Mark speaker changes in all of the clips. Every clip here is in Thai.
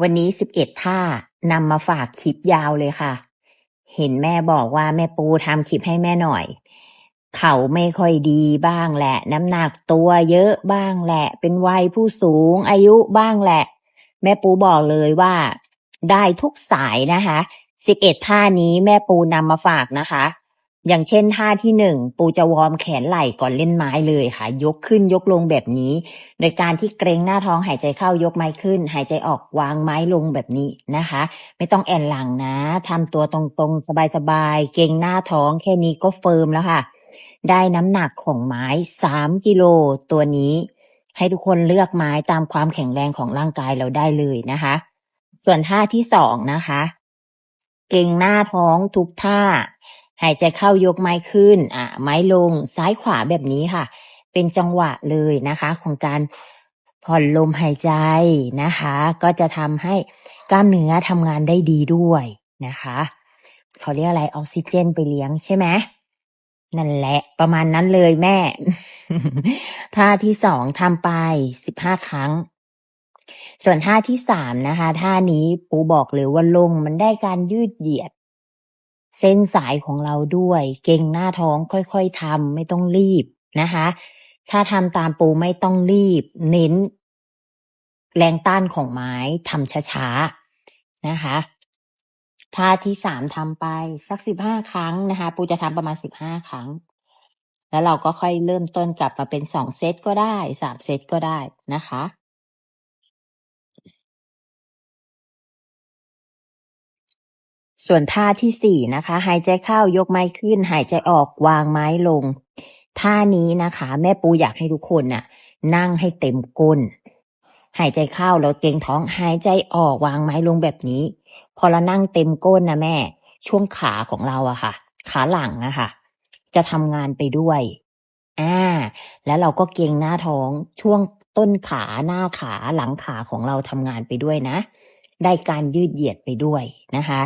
Speaker 1: วันนี้สิบเอ็ดท่านำมาฝากคลิปยาวเลยค่ะ เห็นแม่บอกว่าแม่ปูทำคลิปให้แม่หน่อย เขาไม่ค่อยดีบ้างแหละ น้ำหนักตัวเยอะบ้างแหละ เป็นวัยผู้สูงอายุบ้างแหละ แม่ปูบอกเลยว่า ได้ทุกสายนะคะสิบเอ็ดท่านี้แม่ปูนำมาฝากนะคะ อย่างเช่นท่าที่หนึ่งปูจะวอร์มแขนไหล่ก่อนเล่นไม้เลยค่ะ ยกขึ้นยกลงแบบนี้ โดยการที่เกรงหน้าท้องหายใจเข้ายกไม้ขึ้น หายใจออกวางไม้ลงแบบนี้นะคะ ไม่ต้องแอนหลังนะทำตัวตรงๆ สบายๆ เกรงหน้าท้องแค่นี้ก็เฟิร์มแล้วค่ะ ได้น้ำหนักของไม้สามกิโลตัวนี้ ให้ทุกคนเลือกไม้ตามความแข็งแรงของร่างกายเราได้เลยนะคะ ส่วนท่าที่สองนะคะ เกรงหน้าท้องทุกท่า หายใจเข้ายกไม้ขึ้น อะ ไม้ลงซ้ายขวาแบบนี้ค่ะ เป็นจังหวะเลยนะคะ ของการผ่อนลมหายใจนะคะ ก็จะทำให้กล้ามเนื้อทำงานได้ดีด้วยนะคะเขาเรียกอะไรออกซิเจนไปเลี้ยงใช่ไหมนั่นแหละ ประมาณนั้นเลยแม่ ท่าที่สองทำไปสิบห้าครั้ง ส่วนท่าที่สามนะคะ ท่านี้ปูบอกเลยว่าลงมันได้การยืดเหยียด เส้นสายของเราด้วย เก่งหน้าท้องค่อยๆทำไม่ต้องรีบนะคะ ถ้าทำตามปูไม่ต้องรีบ เน้น แรงต้านของไม้ทำช้าๆนะคะท่าที่สามทำไปสักสิบห้าครั้งนะคะ ปูจะทำประมาณสิบห้าครั้ง แล้วเราก็ค่อยเริ่มต้นกลับมาเป็นสองเซตก็ได้สามเซตก็ได้นะคะ ส่วนท่าที่สี่นะคะ หายใจเข้ายกไม้ขึ้น หายใจออกวางไม้ลง ท่านี้นะคะ แม่ปูอยากให้ทุกคนน่ะ นั่งให้เต็มก้น หายใจเข้าแล้วเกรงท้องหายใจออกวางไม้ลงแบบนี้ พอเรานั่งเต็มก้นนะแม่ ช่วงขาของเราอะค่ะ ขาหลังอะค่ะ จะทำงานไปด้วยอ่าแล้วเราก็เกรงหน้าท้องช่วงต้นขาหน้าขาหลังขาของเราทำงานไปด้วยนะ ได้การยืดเหยียดไปด้วยนะคะ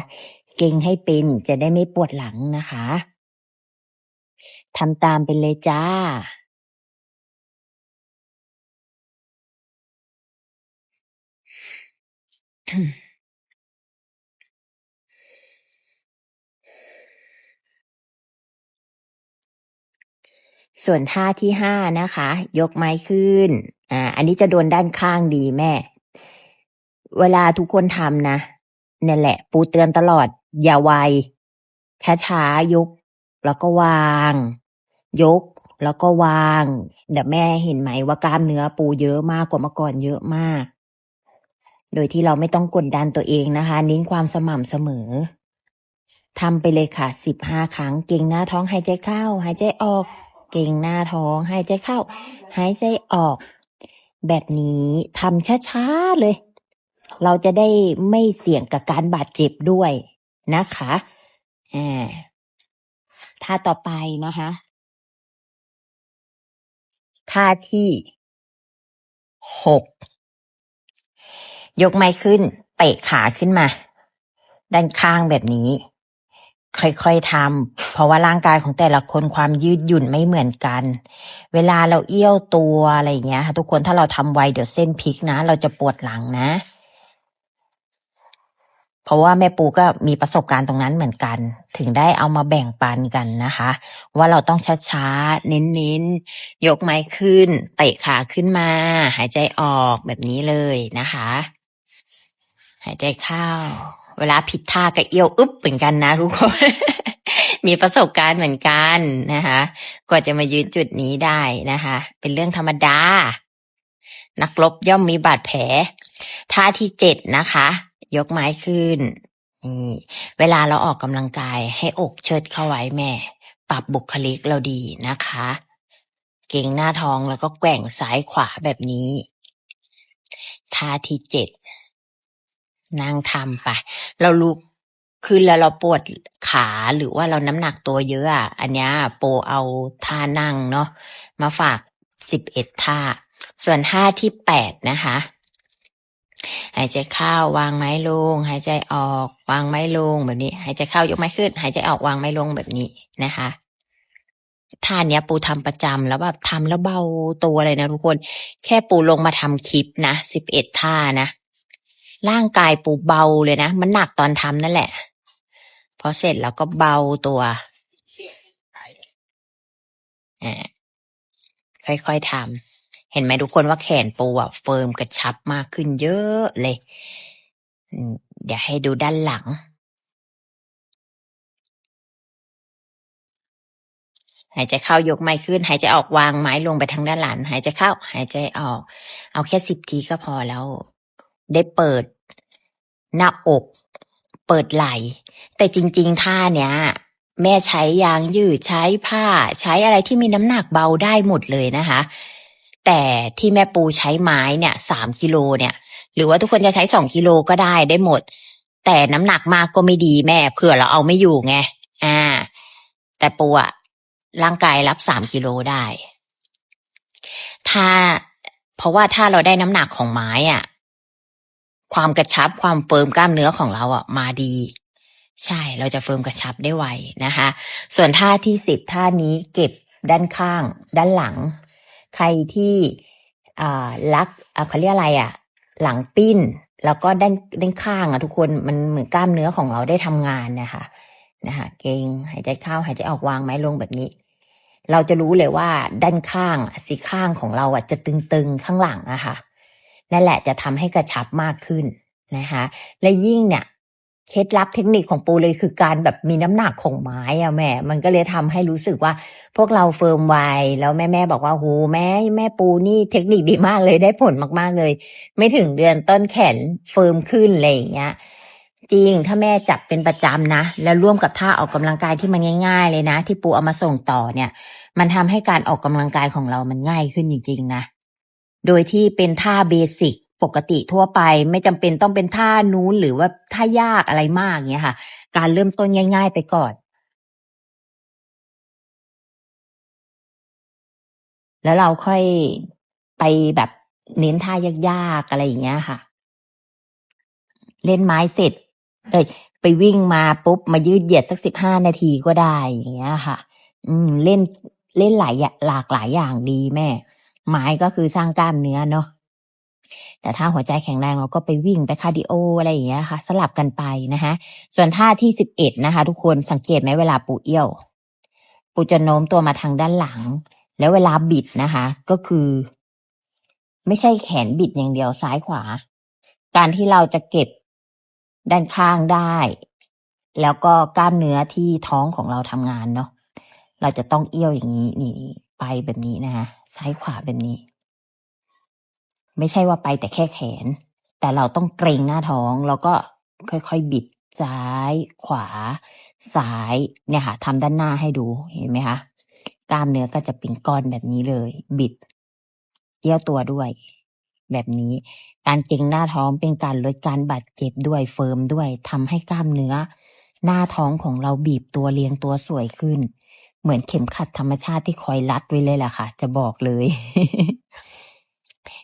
Speaker 1: เก่งให้เป็นจะได้ไม่ปวดหลังนะคะทำตามไปเลยจ้าส่วนท่าที่ห้านะคะ ยกไม้ขึ้น อ่า อันนี้จะโดนด้านข้างดีแม่ เวลาทุกคนทำนะเนี่ยแหละ ปูเตือนตลอด อย่าไวช้าๆยก แล้วก็วาง ยก แล้วก็วาง เดี๋ยวแม่เห็นไหมว่ากล้ามเนื้อปูเยอะมากกว่าเมื่อก่อนเยอะมาก โดยที่เราไม่ต้องกดดันตัวเองนะคะเน้นความสม่ำเสมอทำไปเลยค่ะสิบห้าครั้ง เก่งหน้าท้องหายใจเข้า หายใจออก เก่งหน้าท้องหายใจเข้า หายใจออก แบบนี้ทำช้าๆเลย เราจะได้ไม่เสี่ยงกับการบาดเจ็บด้วยนะคะอ่าท่าต่อไปนะคะท่าที่หกยกไม้ขึ้น เตะขาขึ้นมา ด้านข้างแบบนี้ ค่อยๆทำเพราะว่าร่างกายของแต่ละคนความยืดหยุ่นไม่เหมือนกัน เวลาเราเอี้ยวตัวอะไรอย่างเงี้ยค่ะทุกคนถ้าเราทำไวเดี๋ยวเส้นพลิกนะ เราจะปวดหลังนะ เพราะว่าแม่ปูก็มีประสบการณ์ตรงนั้นเหมือนกัน ถึงได้เอามาแบ่งปันกันนะคะ ว่าเราต้องช้าๆ เน้นๆ ยกไม้ขึ้น เตะขาขึ้นมา หายใจออกแบบนี้เลยนะคะ หายใจเข้า เวลาผิดท่าก็เอี้ยวอึ๊บเหมือนกันนะทุกคนมีประสบการณ์เหมือนกันนะคะกว่าจะมายืนจุดนี้ได้นะคะ เป็นเรื่องธรรมดา นักรบย่อมมีบาดแผล ท่าที่เจ็ดนะคะ ยกไม้ขึ้นนี่เวลาเราออกกำลังกายให้อกเชิดเข้าไว้แม่ ปรับบุคลิกเราดีนะคะ เก่งหน้าท้องแล้วก็แกว่งซ้ายขวาแบบนี้ท่าที่เจ็ดนั่งทำไป เราลุกขึ้นแล้วเราปวดขาหรือว่าเราน้ำหนักตัวเยอะอันนี้โปเอาท่านั่งเนาะมาฝากสิบเอ็ดท่า ส่วนท่าที่แปดนะคะ หายใจเข้าวางไม้ลง หายใจออก วางไม้ลงแบบนี้ หายใจเข้ายกไม้ขึ้น หายใจออกวางไม้ลงแบบนี้นะคะท่าเนี้ยปูทำประจำแล้วแบบทำแล้วเบาตัวเลยนะทุกคน แค่ปูลงมาทำคลิปนะสิบเอ็ดท่านะร่างกายปูเบาเลยนะมันหนักตอนทำนั่นแหละพอเสร็จแล้วก็เบาตัวอ่าค่อยๆทำ เห็นไหมทุกคนว่าแขนปูอะเฟิร์มกระชับมากขึ้นเยอะเลย เดี๋ยวให้ดูด้านหลัง หายใจเข้ายกไม้ขึ้น หายใจออกวางไม้ลงไปทางด้านหลัง หายใจเข้า หายใจออก เอาแค่สิบทีก็พอแล้ว ได้เปิดหน้าอก เปิดไหล่ แต่จริง ๆ ท่าเนี้ยแม่ใช้ยางยืดใช้ผ้า ใช้อะไรที่มีน้ำหนักเบาได้หมดเลยนะคะ แต่ที่แม่ปูใช้ไม้เนี่ยสามกิโลเนี่ย หรือว่าทุกคนจะใช้สองกิโลก็ได้ได้หมด แต่น้ำหนักมากก็ไม่ดีแม่เผื่อเราเอาไม่อยู่ไงอ่า แต่ปูอะร่างกายรับสามกิโลได้ ถ้าเพราะว่าถ้าเราได้น้ำหนักของไม้อะความกระชับความเฟิร์มกล้ามเนื้อของเราอะมาดี ใช่เราจะเฟิร์มกระชับได้ไวนะคะ ส่วนท่าที่สิบท่านี้เก็บด้านข้าง ด้านหลัง ใครที่อ่ารักเขาเรียกอะไรอะ หลังปิ้น แล้วก็ด้านด้านข้างอะทุกคนมันเหมือนกล้ามเนื้อของเราได้ทำงานนะคะนะคะเกงหายใจเข้าหายใจออกวางไม้ลงแบบนี้ เราจะรู้เลยว่าด้านข้างสีข้างของเราอะจะตึงๆข้างหลังอะค่ะนั่นแหละจะทำให้กระชับมากขึ้นนะคะ และยิ่งเนี่ย เคล็ดลับเทคนิคของปูเลยคือการแบบมีน้ำหนักของไม้อะแม่ มันก็เลยทำให้รู้สึกว่า พวกเราเฟิร์มไวแล้วแม่แม่บอกว่าโหแม่แม่ปูนี่เทคนิคดีมากเลยได้ผลมากๆเลย ไม่ถึงเดือนต้นแขนเฟิร์มขึ้นอะไรอย่างเงี้ยจริง ถ้าแม่จับเป็นประจำนะ แล้วร่วมกับท่าออกกำลังกายที่มันง่าย ๆ เลยนะ ที่ปูเอามาส่งต่อเนี่ย มันทำให้การออกกำลังกายของเรามันง่ายขึ้นจริง ๆ นะ โดยที่เป็นท่าเบสิก ปกติทั่วไปไม่จำเป็นต้องเป็นท่านู้นหรือว่าท่ายากอะไรมากเงี้ยค่ะ การเริ่มต้นง่าย ๆ ไปก่อน แล้วเราค่อยไปแบบเน้นท่ายากๆอะไรอย่างเงี้ยค่ะ เล่นไม้เสร็จเอ้ยไปวิ่งมาปุ๊บมายืดเหยียดสักสิบห้านาทีก็ได้อย่างเงี้ยค่ะ อืม เล่นเล่นหลายหลากหลายอย่างดีแม่ ไม้ก็คือสร้างกล้ามเนื้อเนาะ แต่ถ้าหัวใจแข็งแรงเราก็ไปวิ่งไปคาร์ดิโออะไรอย่างเงี้ยค่ะ สลับกันไปนะคะส่วนท่าที่สิบเอ็ดนะคะ ทุกคนสังเกตไหมเวลาปูเอี้ยว ปูจะโน้มตัวมาทางด้านหลัง แล้วเวลาบิดนะคะ ก็คือ ไม่ใช่แขนบิดอย่างเดียวซ้ายขวา การที่เราจะเก็บด้านข้างได้ แล้วก็กล้ามเนื้อที่ท้องของเราทำงานเนาะเราจะต้องเอี้ยวอย่างนี้นี่ไปแบบนี้นะคะซ้ายขวาแบบนี้ ไม่ใช่ว่าไปแต่แค่แขน แต่เราต้องเกรงหน้าท้องแล้วก็ค่อยๆบิดซ้าย ขวา ซ้ายเนี่ยค่ะทำด้านหน้าให้ดูเห็นไหมคะกล้ามเนื้อก็จะเป็นก้อนแบบนี้เลย บิดเอี้ยวตัวด้วย แบบนี้ การเกรงหน้าท้องเป็นการลดการบาดเจ็บด้วยเฟิร์มด้วยทำให้กล้ามเนื้อ หน้าท้องของเราบีบตัวเรียงตัวสวยขึ้น เหมือนเข็มขัดธรรมชาติที่คอยรัดไว้เลยล่ะค่ะ จะบอกเลย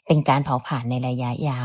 Speaker 1: เป็นการเผาผลาญในระยะยาว